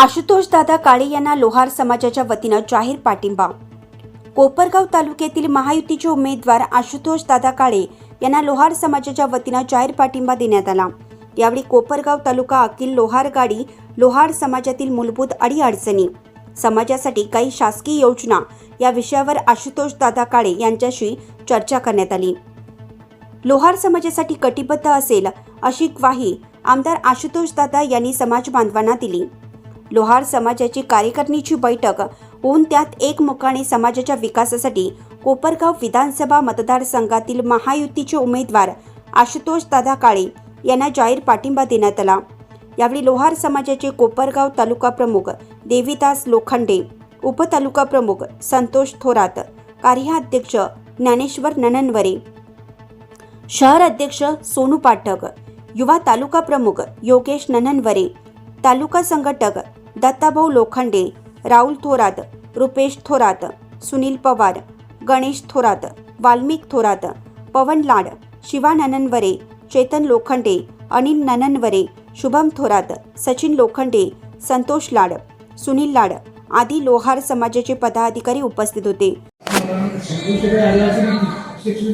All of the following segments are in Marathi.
आशुतोष दादा काळे यांना लोहार समाजाच्या वतीनं जाहीर पाठिंबा. कोपरगाव तालुक्यातील महायुतीचे उमेदवार आशुतोष दादा काळे यांना लोहार समाजाच्या वतीनं जाहीर पाठिंबा देण्यात आला. यावेळी कोपरगाव तालुका अखिल लोहार गाडी लोहार समाजातील मूलभूत अडीअडचणी समाजासाठी काही शासकीय योजना या विषयावर आशुतोष दादा काळे यांच्याशी चर्चा करण्यात आली. लोहार समाजासाठी कटिबद्ध असेल अशी ग्वाही आमदार आशुतोष दादा यांनी समाज बांधवांना दिली. लोहार समाजाची कार्यकारिणीची बैठक. होऊन त्यात एकमुखाने समाजाच्या विकासासाठी कोपरगाव विधानसभा मतदारसंघातील महायुतीचे उमेदवार आशुतोष दादा काळे यांना जाहीर पाठिंबा देण्यात आला. यावेळी लोहार समाजाचे कोपरगाव तालुका प्रमुख देवीदास लोखंडे उपतालुका प्रमुख संतोष थोरात कार्याध्यक्ष ज्ञानेश्वर नननवरे शहर अध्यक्ष सोनू पाठक युवा तालुका प्रमुख योगेश नननवरे तालुका संघटक दत्ताभाऊ लोखंडे राहुल थोरात रुपेश थोरात सुनील पवार गणेश थोरात वाल्मिक थोरात पवन लाड शिवा नननवरे चेतन लोखंडे अनिल नननवरे शुभम थोरात सचिन लोखंडे संतोष लाड सुनील लाड आदी लोहार समाजाचे पदाधिकारी उपस्थित होते. शिक्षण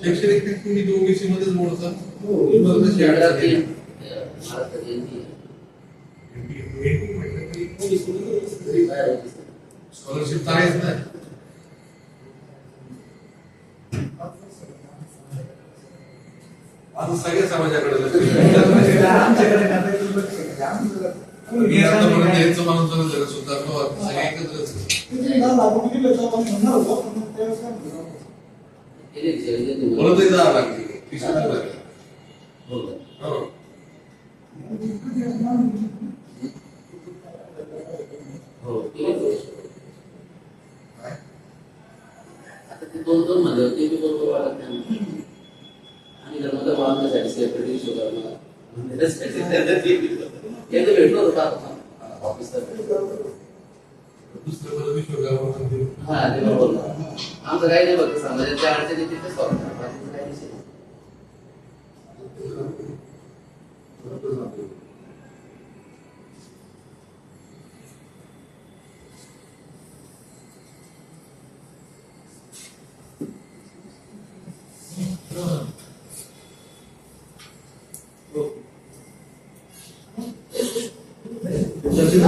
शैक्षणिक नाही नाही तुम्ही ओबीसी मध्येच मोडता शहरातील स्कॉलरशिप तर आहेच ना. आता सगळ्या समाजाकडे लक्ष आहे. आमच्याकडे काय ते लक्ष आहे. आमचं- मी आतापर्यंत यांचं माणूस जरा जरा सुधारलो आता सगळे एकत्रच किती झालं, आपण किती लक्ष आपण म्हणणार होतो, पण मग त्यावेळेस काय झालं? बोलतही जावं लागते पिशवी लागते हो आता ते दोन दोन मध्ये होते ते बरोबर भेटलो होतो का ऑफिसला दुसरं मला विश्वगावर हा ते बरोबर आमचं काही नाही फक्त समाजाच्या अडचणी तिथेच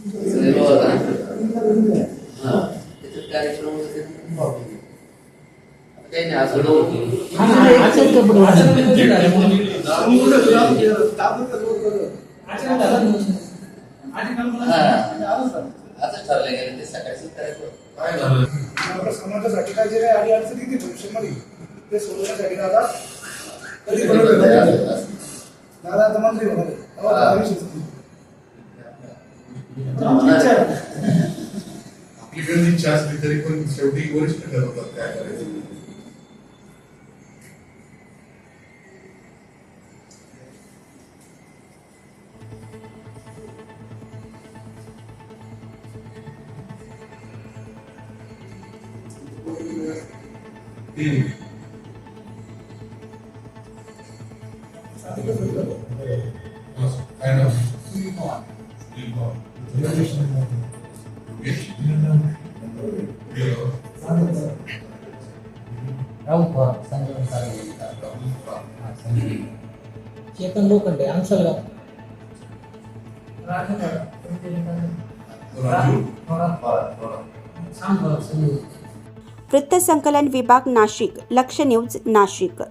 कार्यक्रम काही नाही असं असंच ठरलं गेलं ते काय समाजासाठी काय जे काही अडचणी येते भविष्यामध्ये ते सोडवण्यासाठी दादा कधी बनवलं दादा आता मंत्री होणार तर आमची इच्छा असली तरी पण शेवटी वरिष्ठ ठरवतात काय करायचं? तीन. काय नाव चेतन लोखंडे वृत्तसंकलन विभाग नाशिक लक्ष न्यूज नाशिक.